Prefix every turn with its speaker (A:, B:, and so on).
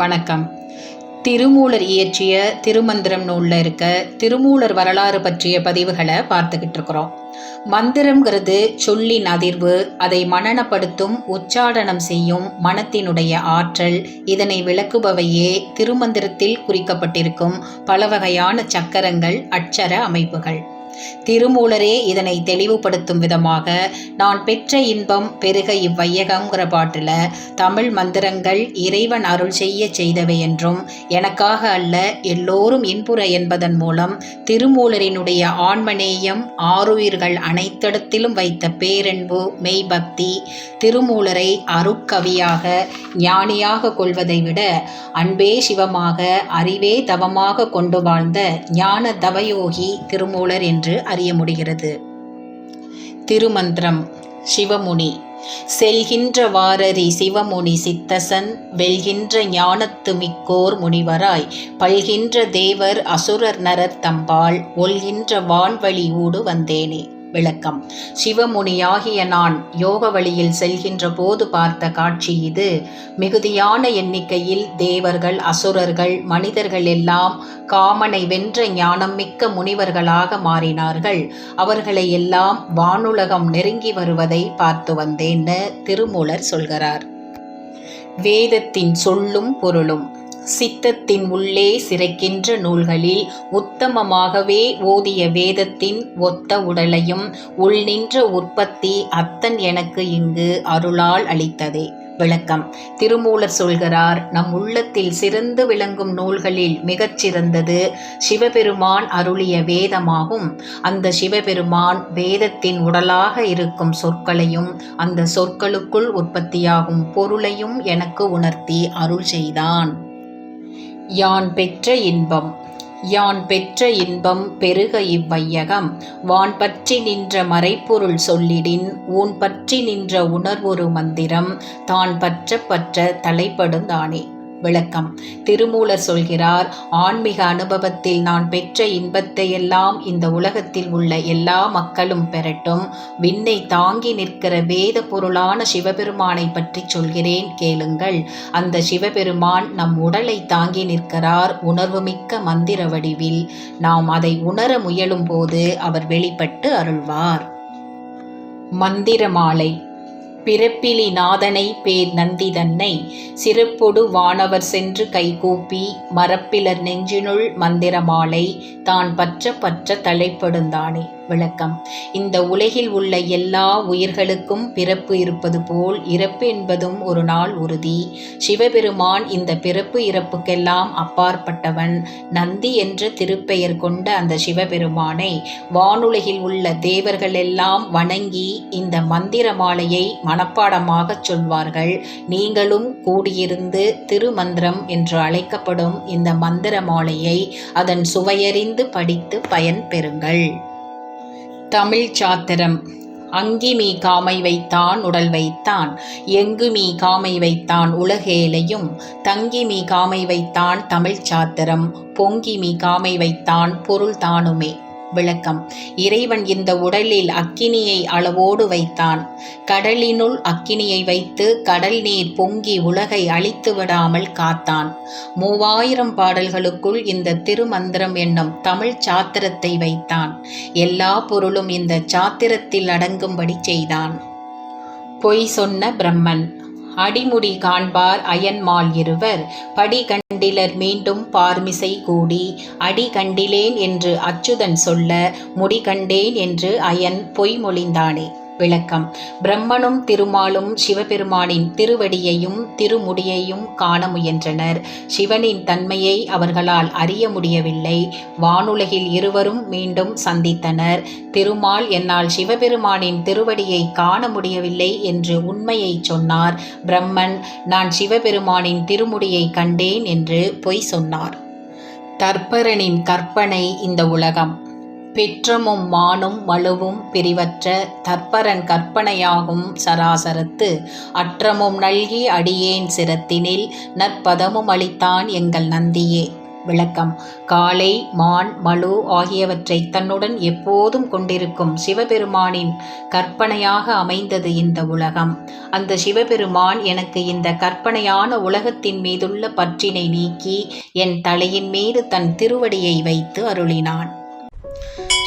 A: வணக்கம். திருமூலர் இயற்றிய திருமந்திரம் நூலில் இருக்க திருமூலர் வரலாறு பற்றிய பதிவுகளை பார்த்துக்கிட்டு இருக்கிறோம் மந்திரம்ங்கிறது சொல்லின் அதிர்வு அதை மனனப்படுத்தும் உச்சாடனம் செய்யும் மனத்தினுடைய ஆற்றல் இதனை விளக்குபவையே திருமந்திரத்தில் குறிக்கப்பட்டிருக்கும் பல வகையான சக்கரங்கள் அட்சர அமைப்புகள். திருமூலரே இதனை தெளிவுபடுத்தும் விதமாக நான் பெற்ற இன்பம் பெருக இவ்வையகங்கிற பாட்டில் தமிழ் மந்திரங்கள் இறைவன் அருள் செய்ய செய்தவை என்றும் எனக்காக அல்ல எல்லோரும் இன்புற என்பதன் மூலம் திருமூலரினுடைய ஆன்மநேயம் ஆறுயிர்கள் அனைத்திடத்திலும் வைத்த பேரன்பு மெய்பக்தி திருமூலரை அருக்கவியாக ஞானியாக கொள்வதை விட அன்பே சிவமாக அறிவே தவமாக கொண்டு வாழ்ந்த ஞான தவயோகி திருமூலர் என்று அறிய முடிகிறது. திருமந்திரம் சிவமுனி. செல்கின்ற வாரரி சிவமுனி சித்தசன் வெல்கின்ற ஞானத்து மிக்கோர் முனிவராய் பல்கின்ற தேவர் அசுரர் நரர் தம்பால் ஒல்கின்ற வான்வழி ஊடு வந்தேனே. விளக்கம். சிவமுனியாகிய நான் யோக வழியில் செல்கின்ற போது பார்த்த காட்சி இது. மிகுதியான எண்ணிக்கையில் தேவர்கள் அசுரர்கள் மனிதர்கள் எல்லாம் காமனை வென்ற ஞானம் மிக்க முனிவர்களாக மாறினார்கள். அவர்களை எல்லாம் வானுலகம் நெருங்கி வருவதை பார்த்து வந்தேன்னு திருமூலர் சொல்கிறார். வேதத்தின் சொல்லும் பொருளும் சித்தத்தின் உள்ளே சிறைக்கின்ற நூல்களில் உத்தமமாகவே ஓதிய வேதத்தின் ஒத்த உடலையும் உள்நின்ற உற்பத்தி அத்தன் எனக்கு இங்கு அருளால் அளித்ததே. விளக்கம். திருமூலர் சொல்கிறார் நம் உள்ளத்தில் சிறந்து விளங்கும் நூல்களில் மிகச்சிறந்தது சிவபெருமான் அருளிய வேதமாகும். அந்த சிவபெருமான் வேதத்தின் உடலாக இருக்கும் சொற்களையும் அந்த சொற்களுக்குள் உற்பத்தியாகும் பொருளையும் எனக்கு உணர்த்தி அருள் செய்தான். யான் பெற்ற இன்பம். யான் பெற்ற இன்பம் பெருக இவ்வையகம். வான் பற்றி நின்ற மறைப்பொருள் சொல்லிடின். ஊன் பற்றி நின்ற உணர்வொரு மந்திரம். தான் பற்ற பற்ற தலைப்படுந்தானே விளக்கம். திருமூலர் சொல்கிறார் ஆன்மீக அனுபவத்தில் நான் பெற்ற இன்பத்தையெல்லாம் இந்த உலகத்தில் உள்ள எல்லா மக்களும் பெறட்டும். விண்ணை தாங்கி நிற்கிற வேத பொருளான சிவபெருமானை பற்றி சொல்கிறேன் கேளுங்கள். அந்த சிவபெருமான் நம் உடலை தாங்கி நிற்கிறார் உணர்வுமிக்க மந்திர வடிவில். நாம் அதை உணர முயலும் போது அவர் வெளிப்பட்டு அருள்வார். மந்திரமாலை. பிறப்பிலி நாதனை பேர் நந்திதன்னை சிறப்பொடு வானவர் சென்று கைகூப்பி மரப்பிலர் நெஞ்சினுள் மந்திரமாலை தான் பற்ற பற்ற தலைப்படுந்தானே. விளக்கம் இந்த உலகில் உள்ள எல்லா உயிர்களுக்கும் பிறப்பு இருப்பது போல் இறப்பு என்பதும் ஒரு நாள் உறுதி. சிவபெருமான் இந்த பிறப்பு இறப்புக்கெல்லாம் அப்பாற்பட்டவன். நந்தி என்ற திருப்பெயர் கொண்ட அந்த சிவபெருமானை வானுலகில் உள்ள தேவர்கள் எல்லாம் வணங்கி இந்த மந்திர மாலையை மனப்பாடமாகச் சொல்வார்கள். நீங்களும் கூடியிருந்து திருமந்திரம் என்று அழைக்கப்படும் இந்த மந்திர மாலையை அதன் சுவையறிந்து படித்து பயன் பெறுங்கள். தமிழ் சாத்திரம். அங்கி மீ காமை வைத்தான் உடல் வைத்தான் எங்கு மீ காமை வைத்தான் உலகேலையும் தங்கி மீ காமை வைத்தான் தமிழ் சாத்திரம் பொங்கி மீ காமை வைத்தான் பொருள் தானுமே. விளக்கம். இறைவன் இந்த உடலில் அக்கினியை அளவோடு வைத்தான். கடலினுள் அக்கினியை வைத்து கடல் நீர் பொங்கி உலகை அழித்து விடாமல் காத்தான். மூவாயிரம் பாடல்களுக்குள் இந்த திருமந்திரம் என்னும் தமிழ் சாத்திரத்தை வைத்தான். எல்லா பொருளும் இந்த சாத்திரத்தில் அடங்கும்படி செய்தான். பொய் சொன்ன பிரம்மன். அடிமுடி காண்பார் அயன்மால் இருவர். படி கண்டிலர் மீண்டும் பார்மிசை கூடி அடி கண்டிலேன் என்று அச்சுதன் சொல்ல முடி கண்டேன் என்று அயன் பொய்மொழிந்தானே விளக்கம். பிரம்மனும் திருமாலும் சிவபெருமானின் திருவடியையும் திருமுடியையும் காண முயன்றனர். சிவனின் தன்மையை அவர்களால் அறிய முடியவில்லை. வானுலகில் இருவரும் மீண்டும் சந்தித்தனர். திருமால் என்னால் சிவபெருமானின் திருவடியை காண முடியவில்லை என்று உண்மையை சொன்னார். பிரம்மன் நான் சிவபெருமானின் திருமுடியை கண்டேன் என்று பொய் சொன்னார். தற்பரனின் கற்பனை இந்த உலகம். பிற்றமும் மானும் வலுவும் பிரிவற்ற தற்பரன் கற்பனையாகும் சராசரத்து. அற்றமும் நல்கி அடியேன் சிரத்தினில் நற்பதமும் அளித்தான் எங்கள் நந்தியே. விளக்கம். காளை மான் மலு ஆகியவற்றை தன்னுடன் எப்போதும் கொண்டிருக்கும் சிவபெருமானின் கற்பனையாக அமைந்தது இந்த உலகம். அந்த சிவபெருமான் எனக்கு இந்த கற்பனையான உலகத்தின் மீதுள்ள பற்றினை நீக்கி என் தலையின் மீது தன் திருவடியை வைத்து அருளினான்.